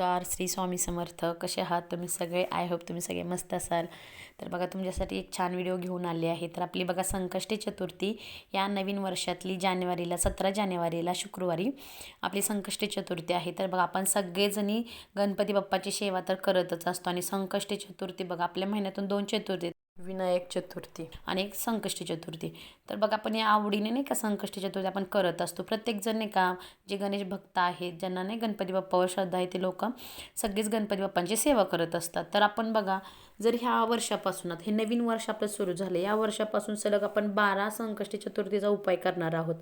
नमस्कार श्री स्वामी समर्थ. कसे आहात तुम्ही सगळे? आय होप तुम्ही सगळे मस्त असाल. तर बघा तुमच्यासाठी एक छान व्हिडिओ घेऊन आले आहे. तर आपली बघा संकष्टी चतुर्थी या नवीन वर्षातली जानेवारीला सतरा जानेवारीला शुक्रवारी आपली संकष्टी चतुर्थी आहे. तर बघा आपण सगळेजणी गणपती बाप्पाची सेवा तर करतच असतो. आणि संकष्टी चतुर्थी बघा आपल्या महिन्यातून दोन चतुर्थी विनायक चतुर्थी. आणि एक संकष्टी चतुर्थी. तर बघा आपण या आवडीने नाही का संकष्टी चतुर्थी आपण करत असतो. प्रत्येकजण नाही का जे गणेश भक्त आहेत ज्यांना नाही गणपती बाप्पावर श्रद्धा आहे ते लोक सगळेच गणपती बाप्पांची सेवा करत असतात. तर आपण बघा जर ह्या वर्षापासून हे नवीन वर्ष आपलं सुरू झालं या वर्षापासून सलग आपण बारा संकष्टी चतुर्थीचा उपाय करणार आहोत.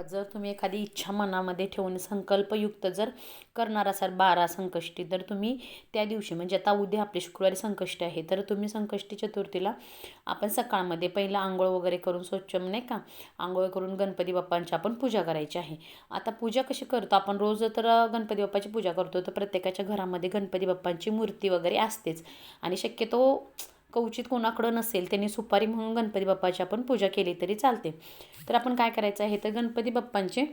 बघा जर तुम्ही एखादी इच्छा मनामध्ये ठेवून संकल्पयुक्त जर करणार असाल बारा संकष्टी तर तुम्ही त्या दिवशी म्हणजे आता उद्या आपली शुक्रवारी संकष्टी आहे तर तुम्ही संकष्टी चतुर्थीला आपण सकाळमध्ये पहिला आंघोळ वगैरे करून स्वच्छ नाही का आंघोळ करून गणपती बाप्पांची आपण पूजा करायची आहे. आता पूजा कशी करतो आपण? रोज तर गणपती बाप्पाची पूजा करतो तर प्रत्येकाच्या घरामध्ये गणपती बाप्पांची मूर्ती वगैरे असतेच. आणि शक्यतो कवचित कोणाकडं नसेल त्यांनी सुपारी म्हणून गणपती बाप्पाची आपण पूजा केली तरी चालते. तर आपण काय करायचं आहे तर गणपती बाप्पांची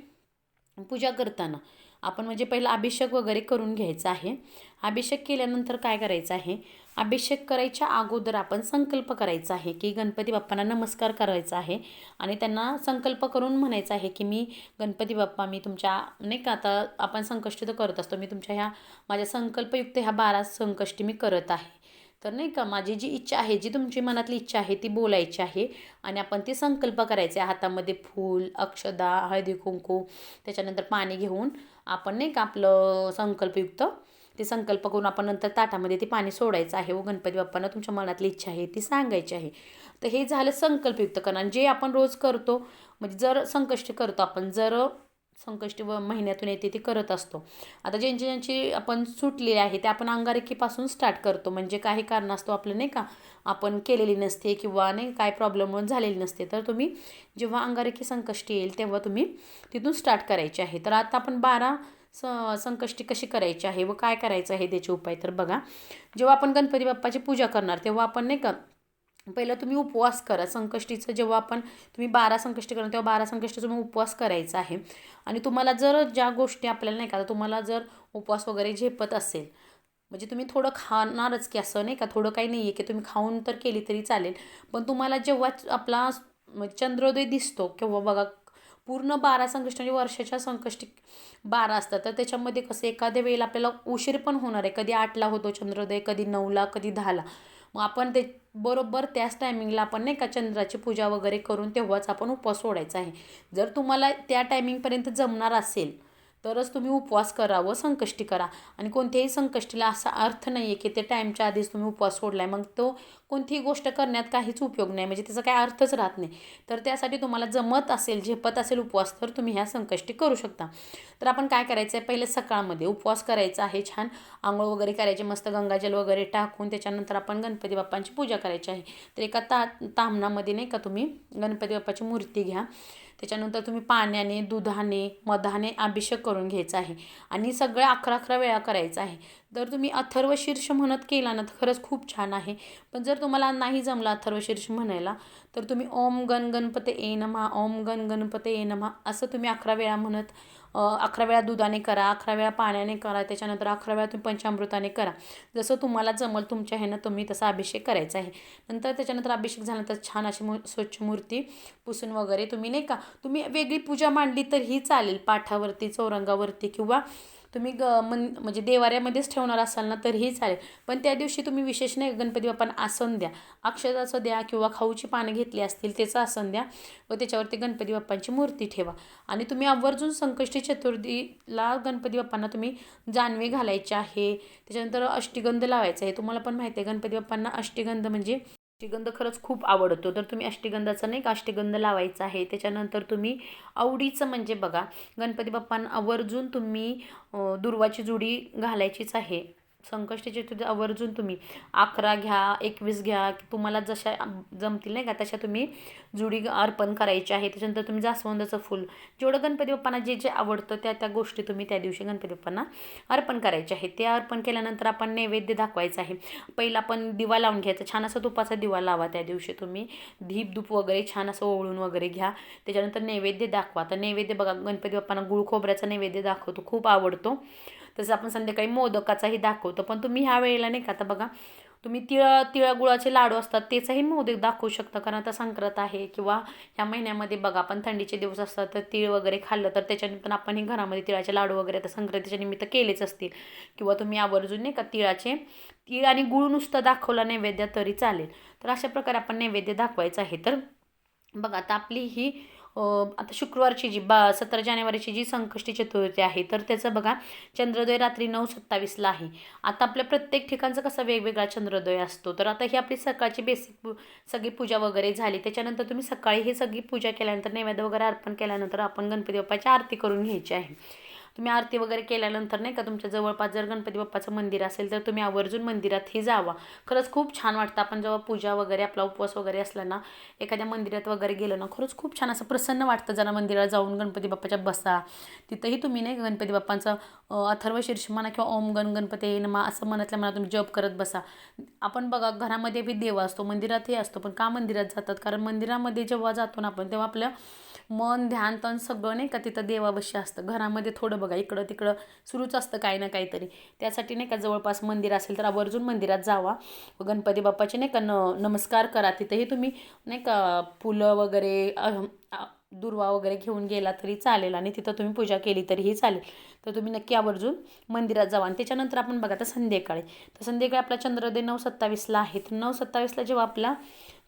पूजा करताना आपण म्हणजे पहिला अभिषेक वगैरे करून घ्यायचा आहे. अभिषेक केल्यानंतर काय करायचं आहे अभिषेक करायच्या अगोदर आपण संकल्प करायचा आहे की गणपती बाप्पांना नमस्कार करायचा आहे आणि त्यांना संकल्प करून म्हणायचं आहे की मी गणपती बाप्पा मी तुमच्या नाही का आता आपण संकष्टी तर करत असतो मी तुमच्या ह्या माझ्या संकल्पयुक्त ह्या बारा संकष्टी मी करत आहे. तर नाही का? माझी जी इच्छा आहे जी तुमची मनातली इच्छा आहे ती बोलायची आहे आणि आपण ती संकल्प करायचे. हातामध्ये फूल अक्षदा हळदी कुंकू त्याच्यानंतर पाणी घेऊन आपण नाही का आपलं संकल्पयुक्त ते संकल्प करून आपण नंतर ताटामध्ये ते पाणी सोडायचं आहे. व गणपती बाप्पांना तुमच्या मनातली इच्छा आहे ती सांगायची आहे. तर हे झालं संकल्पयुक्त करणं. जे आपण रोज करतो म्हणजे जर संकष्ट करतो आपण जर संकष्टी व महिन्यातून येते ती करत असतो. आता ज्यांची ज्यांची आपण सुटलेली आहे ते आपण अंगारकीपासून स्टार्ट करतो. म्हणजे काही कारणास्तव आपलं नाही का? आपण केलेली नसते किंवा नाही काय प्रॉब्लेम झालेली नसते. तर तुम्ही जेव्हा अंगारकी संकष्टी येईल तेव्हा तुम्ही तिथून स्टार्ट करायची आहे. तर आता आपण बारा स संकष्टी कशी करायची आहे व काय करायचं आहे त्याचे उपाय तर बघा. जेव्हा आपण गणपती बाप्पाची पूजा करणार तेव्हा आपण नाही का पहिलं तुम्ही उपवास करा. संकष्टीचं जेव्हा आपण तुम्ही बारा संकष्टी करा तेव्हा बारा संकष्टी तुम्ही उपवास करायचा आहे. आणि तुम्हाला जर ज्या गोष्टी आपल्याला नाही का तुम्हाला जर उपवास वगैरे झेपत असेल म्हणजे तुम्ही थोडं खाणारच की असं नाही का थोडं काही नाही आहे की तुम्ही खाऊन तर केली तरी चालेल. पण तुम्हाला जेव्हा आपला म्हणजे चंद्रोदय दिसतो किंवा बघा पूर्ण बारा संकष्ट म्हणजे वर्षाच्या संकष्टी बारा असतात. तर त्याच्यामध्ये कसं एखाद्या वेळेला आपल्याला उशीर पण होणार आहे. कधी आठला होतो चंद्रोदय कधी नऊला कधी दहाला. मग आपण ते बरोबर त्याच टायमिंगला आपण नाही का चंद्राची पूजा वगैरे करून तेव्हाच आपण उपवास सोडायचा आहे. जर तुम्हाला त्या टायमिंगपर्यंत जमणार असेल तरच तुम्ही उपवास करा व संकष्टी करा. आणि कोणत्याही संकष्टीला असा अर्थ नाही आहे की ते टाईमच्या आधीच तुम्ही उपवास सोडला आहे मग तो कोणतीही गोष्ट करण्यात काहीच उपयोग नाही. म्हणजे त्याचा काही अर्थच राहत नाही. तर त्यासाठी तुम्हाला जमत असेल झेपत असेल उपवास तर तुम्ही ह्या संकष्टी करू शकता. तर आपण काय करायचं आहे पहिले सकाळमध्ये उपवास करायचा आहे. छान आंघोळ वगैरे करायचे मस्त गंगाजल वगैरे टाकून त्याच्यानंतर आपण गणपती बाप्पांची पूजा करायची आहे. तर एका ता तामणामध्ये नाही का तुम्ही गणपती बाप्पाची मूर्ती घ्या. त्याच्यानंतर तुम्ही पाण्याने दुधाने मधाने अभिषेक करून घ्यायचा आहे. आणि सगळं अकरा अकरा वेळा करायचं आहे. जर तुम्ही अथर्व शीर्ष म्हणत केला ना तर खरंच खूप छान आहे. पण जर तुम्हाला नाही जमला अथर्व शीर्ष म्हणायला तर तुम्ही ओम गण गणपते ए नमा ओम गण गणपते ए नमा असं तुम्ही अकरा वेळा म्हणत अकरा वेळा दुधाने करा अकरा वेळा पाण्याने करा त्याच्यानंतर अकरा वेळा तुम्ही पंचामृताने करा. जसं तुम्हाला जमल तुमच्या ह्यानं तुम्ही तसा अभिषेक करायचा आहे. नंतर त्याच्यानंतर अभिषेक झाल्यानंतर छान अशी मु स्वच्छ मूर्ती पुसून वगैरे तुम्ही नाही का तुम्ही वेगळी पूजा मांडली तरीही चालेल. पाठावरती चौरंगावरती किंवा तुम्ही ग मन म्हणजे देवाऱ्यामध्येच ठेवणार असाल ना तरीही चालेल. पण त्या दिवशी तुम्ही विशेष नाही गणपती बाप्पांना आसन द्या. अक्षराचं द्या किंवा खाऊची पानं घेतली असतील त्याचं आसन द्या. व त्याच्यावरती गणपती बाप्पांची मूर्ती ठेवा. आणि तुम्ही आवर्जून संकष्टी चतुर्थीला गणपती बाप्पांना तुम्ही जानवे घालायचे आहे. त्याच्यानंतर अष्टीगंध लावायचा आहे. तुम्हाला पण माहिती आहे गणपती बाप्पांना अष्टीगंध म्हणजे अष्टगंध खरंच खूप आवडतो. तर तुम्ही अष्टगंधाचा नाही का अष्टगंध लावायचा आहे. त्याच्यानंतर तुम्ही आवडीचं म्हणजे बघा गणपती बाप्पांना आवर्जून तुम्ही दुर्वाची जुडी घालायचीच आहे. संकष्टी चतुर्थी आवर्जून तुम्ही अकरा घ्या एकवीस घ्या तुम्हाला जशा जमतील नाही का तशा तुम्ही जुडी अर्पण करायची आहे. त्याच्यानंतर तुम्ही जास्वंदाचं फूल जेवढं गणपती बाप्पांना जे जे आवडतं त्या त्या गोष्टी तुम्ही त्या दिवशी गणपती बाप्पांना अर्पण करायचे आहे. ते अर्पण केल्यानंतर आपण नैवेद्य दाखवायचं आहे. पहिला आपण दिवा लावून घ्यायचा छान असा तुपाचा दिवा लावा त्या दिवशी तुम्ही. धीप धूप वगैरे छान असं ओळून वगैरे घ्या. त्याच्यानंतर नैवेद्य दाखवा. तर नैवेद्य बघा गणपती बाप्पांना गुळ खोबऱ्याचा नैवेद्य दाखवतो खूप आवडतो. तसं आपण संध्याकाळी मोदकाचाही दाखवतो. पण तुम्ही ह्या वेळेला नाही का आता बघा तुम्ही तिळ तिळगुळाचे लाडू असतात त्याचाही मोदक दाखवू शकता. कारण आता संक्रांत आहे किंवा ह्या महिन्यामध्ये बघा आपण थंडीचे दिवस असतात तर तिळ वगैरे खाल्लं तर त्याच्याने पण आपण हे घरामध्ये तिळाचे लाडू वगैरे आता संक्रांतीच्या निमित्त केलेच असतील. किंवा तुम्ही आवर्जून नाही का तिळाचे तीळ आणि गुळ नुसतं दाखवला नैवेद्य तरी चालेल. तर अशा प्रकारे आपण नैवेद्य दाखवायचं आहे. तर बघा आता आपली ही आता शुक्रवारची जी बा सतरा जानेवारीची जी संकष्टी चतुर्थी आहे तर त्याचं बघा चंद्रोदय रात्री नऊ सत्तावीसला आहे. आता आपल्या प्रत्येक ठिकाणचं कसं वेगवेगळा चंद्रोदय असतो तर आता ही आपली सकाळची बेसिक सगळी पूजा वगैरे झाली त्याच्यानंतर तुम्ही सकाळी ही सगळी पूजा केल्यानंतर नैवेद्य वगैरे अर्पण केल्यानंतर आपण गणपती बाप्पाची आरती करून घ्यायची आहे. तुम्ही आरती वगैरे केल्यानंतर नाही का तुमच्या जवळपास जर गणपती बाप्पाचं मंदिर असेल तर तुम्ही आवर्जून मंदिरातही जावा. खरंच खूप छान वाटतं आपण जेव्हा पूजा वगैरे आपला उपवास वगैरे असला ना एखाद्या मंदिरात वगैरे गेलो ना खरंच खूप छान असं प्रसन्न वाटतं जरा मंदिरात जाऊन गणपती बाप्पाच्या बसा. तिथंही तुम्ही नाही गणपती बाप्पांचं अथर्व शीर्ष म्हणा किंवा ओम गण गणपती नमा असं म्हणतल्या म्हणा तुम्ही जप करत बसा. आपण बघा घरामध्ये बी देव असतो मंदिरातही असतो पण का मंदिरात जातात? कारण मंदिरामध्ये जेव्हा जातो ना आपण तेव्हा आपलं मन ध्यान तन सगळं नाही का तिथं देवावश्य असतं. घरामध्ये थोडं बघा इकडं तिकडं सुरूच असतं काही ना काहीतरी. त्यासाठी नाही का जवळपास मंदिर असेल तर आवर्जून मंदिरात जावा. गणपती बाप्पाचे नाही का न नमस्कार करा. तिथंही तुम्ही नाही का फुलं वगैरे दुर्वा वगैरे घेऊन गेला तरी चालेल आणि तिथं तुम्ही पूजा केली तरीही चालेल. तर तुम्ही नक्की आवर्जून मंदिरात जावा. आणि त्याच्यानंतर आपण बघा तर संध्याकाळी. तर संध्याकाळी आपला चंद्रोदय नऊ सत्तावीसला आहे. तर नऊ सत्तावीसला जेव्हा आपला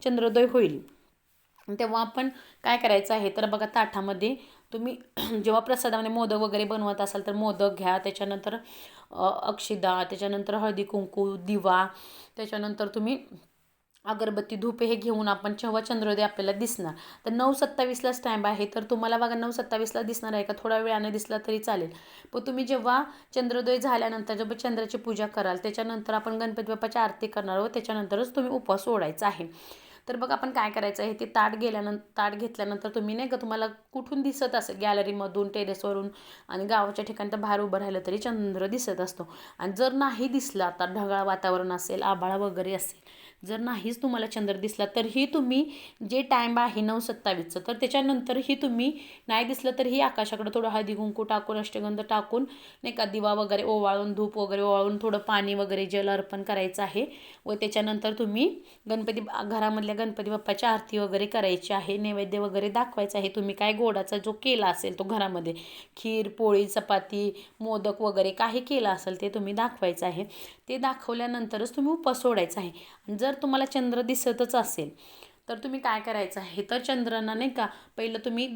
चंद्रोदय होईल तेव्हा आपण काय करायचं आहे? तर बघा ताटामध्ये तुम्ही जेव्हा प्रसादामध्ये मोदक वगैरे बनवत असाल तर मोदक घ्या. त्याच्यानंतर अक्षिदा त्याच्यानंतर हळदी कुंकू दिवा त्याच्यानंतर तुम्ही अगरबत्ती धुपे हे घेऊन आपण जेव्हा चंद्रोदय आपल्याला दिसणार. तर नऊ सत्तावीसलाच टाईम आहे. तर तुम्हाला बघा नऊ सत्तावीसला दिसणार आहे का? थोडा वेळाने दिसला तरी चालेल. पण तुम्ही जेव्हा चंद्रोदय झाल्यानंतर जेव्हा चंद्राची पूजा कराल त्याच्यानंतर आपण गणपती बाप्पाची आरती करणार व त्याच्यानंतरच तुम्ही उपवास सोडायचा आहे. तर बघ आपण काय करायचं? आहे ते ताट गेल्यानंतर ताट घेतल्यानंतर तुम्ही नाही का तुम्हाला कुठून दिसत असेल? गॅलरीमधून टेरेसवरून आणि गावाच्या ठिकाणी तर बाहेर उभं राहिलं तरी चंद्र दिसत असतो. आणि जर नाही दिसला आता ढगाळ वातावरण असेल आभाळा वगैरे असेल जर नाहीच तुम्हाला चंद्र दिसला तरीही तुम्ही जे टाईम आहे नऊ सत्तावीसचं तर त्याच्यानंतरही तुम्ही नाही दिसलं तरीही आकाशाकडं थोडं हळदी कुंकू टाकून अष्टगंध टाकून नाही का दिवा वगैरे ओवाळून धूप वगैरे ओवाळून थोडं पाणी वगैरे जल अर्पण करायचं आहे. व त्याच्यानंतर तुम्ही गणपती घरामधल्या गणपती बाप्पाची आरती वगैरे करायची आहे नैवेद्य वगैरे दाखवायचं आहे. तुम्ही काय गोडाचा जो केला असेल तो घरामध्ये खीर पोळी चपाती मोदक वगैरे काही केला असेल ते तुम्ही दाखवायचं आहे. ते दाखवल्यानंतरच तुम्ही उपास सोडायचा आहे. जर तुम्हाला चंद्र दिसतच असेल तर तुम्ही काय करायचं? आहे तर चंद्रांना नाही का पहिलं तुम्ही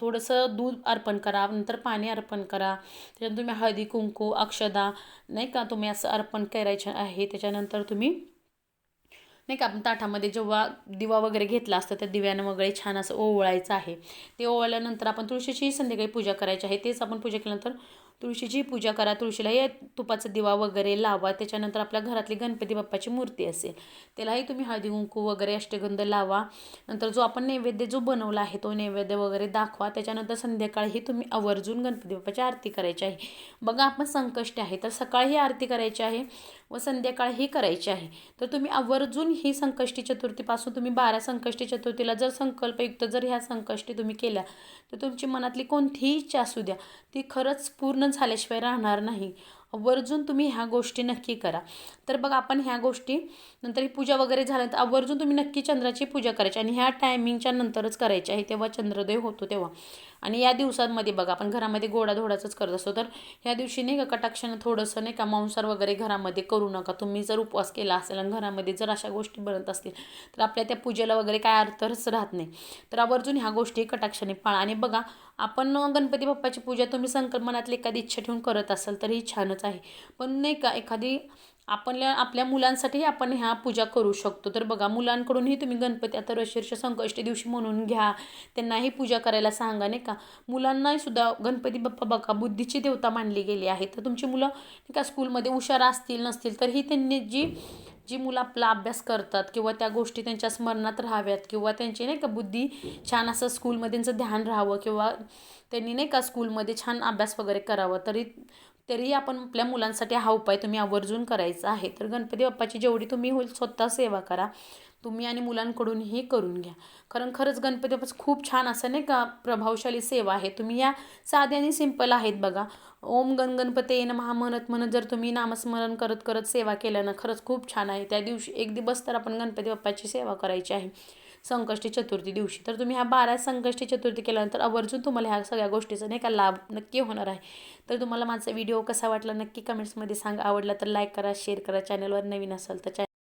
थोडंसं दूध अर्पण करा नंतर पाणी अर्पण करा. त्याच्यानंतर तुम्ही हळदी कुंकू अक्षदा नाही का तुम्ही असं अर्पण करायचं आहे. त्याच्यानंतर तुम्ही नाही का आपण ताटामध्ये जेव्हा दिवा वगैरे घेतला असतं त्या दिव्यानं वगैरे छान असं ओवळायचं आहे. ते ओवळल्यानंतर आपण तुळशीची संध्याकाळी पूजा करायची आहे. तेच आपण पूजा केल्यानंतर तुळशीची पूजा करा तुळशीला या तुपाचा दिवा वगैरे लावा त्याच्यानंतर आपल्या घरातली गणपती बाप्पाची मूर्ती असेल. त्यालाही तुम्ही हळदी कुंकू वगैरे अष्टगंध लावा. नंतर जो आपण नैवेद्य जो बनवला आहे तो नैवेद्य वगैरे दाखवा. त्याच्यानंतर संध्याकाळी तुम्ही आवर्जून गणपती बाप्पाची आरती करायची आहे. बघा आपण संकष्ट आहे तर सकाळी आरती करायची आहे व संध्याकाळही करायची आहे. तर तुम्ही आवर्जून ही संकष्टी चतुर्थीपासून तुम्ही बारा संकष्टी चतुर्थीला जर संकल्पयुक्त जर ह्या संकष्टी तुम्ही केल्या तर तुमची मनातली कोणतीही इच्छा असू द्या. ती खरंच पूर्ण झाल्याशिवाय राहणार नाही. आवर्जून तुम्ही ह्या गोष्टी नक्की करा. तर बघा आपण ह्या गोष्टी नंतर ही पूजा वगैरे झाल्यानंतर आवर्जून तुम्ही नक्की चंद्राची पूजा करायची आणि ह्या टायमिंगच्या नंतरच करायची आहे. तेव्हा चंद्रोदय होतो तेव्हा. आणि या दिवसांमध्ये बघा आपण घरामध्ये गोडाधोडाचंच करत असतो. तर ह्या दिवशी नाही का कटाक्षानं थोडंसं नाही का मांसार वगैरे घरामध्ये करू नका. तुम्ही जर उपवास केला असेल आणि घरामध्ये जर अशा गोष्टी बनत असतील तर आपल्या त्या पूजेला वगैरे काय अर्थच राहत नाही. तर आवर्जून ह्या गोष्टी कटाक्षाने पाळा. आणि बघा आपण गणपती बाप्पाची पूजा तुम्ही संकल्पनातली एखादी इच्छा ठेवून करत असाल तर ही छानच आहे. पण नाही का एखादी आपल्या आपल्या मुलांसाठीही आपण ह्या पूजा करू शकतो. तर बघा मुलांकडूनही तुम्ही गणपती आता रशीर्ष संकष्टी दिवशी म्हणून घ्या. त्यांनाही पूजा करायला सांगा नाही का? मुलांनाही सुद्धा गणपती बाप्पा बघा बुद्धीची देवता मानली गेली आहे. तर तुमची मुलं नाही का स्कूलमध्ये हुशार असतील नसतील तर ही त्यांनी जी जी मुलं आपला अभ्यास करतात किंवा त्या गोष्टी त्यांच्या स्मरणात राहाव्यात किंवा त्यांची नाही का बुद्धी छान असं स्कूलमध्ये त्यांचं ध्यान राहावं किंवा त्यांनी नाही का स्कूलमध्ये छान अभ्यास वगैरे करावा तरी तरी आपण आपल्या मुलांसाठी हा उपाय तुम्ही आवर्जून करायचा आहे. तर गणपती बाप्पाची जेवढी तुम्ही होईल स्वतः सेवा करा. तुम्ही आणि मुलांकडूनही करून घ्या. कारण खरंच गणपती बाप्पाचं खूप छान असं नाही का प्रभावशाली सेवा आहे. तुम्ही या साध्या आणि सिंपल आहेत बघा. ओम गण गणपते नमः म्हणत म्हणत जर तुम्ही नामस्मरण करत करत सेवा केल्या ना खरंच खूप छान आहे. त्या दिवशी एक दिवस तर आपण गणपती बाप्पाची सेवा करायची आहे. संकष्टी चतुर्थी दिवशी. तर तुम्ही ह्या बारा संकष्टी चतुर्थी केल्यानंतर आवर्जून तुम्हाला ह्या सगळ्या गोष्टीचा नाही का लाभ नक्की होणार आहे. तर तुम्हाला माझा व्हिडिओ कसा वाटला नक्की कमेंट्समध्ये सांगा. आवडला तर लाईक करा शेअर करा. चॅनलवर नवीन असाल तर चॅनल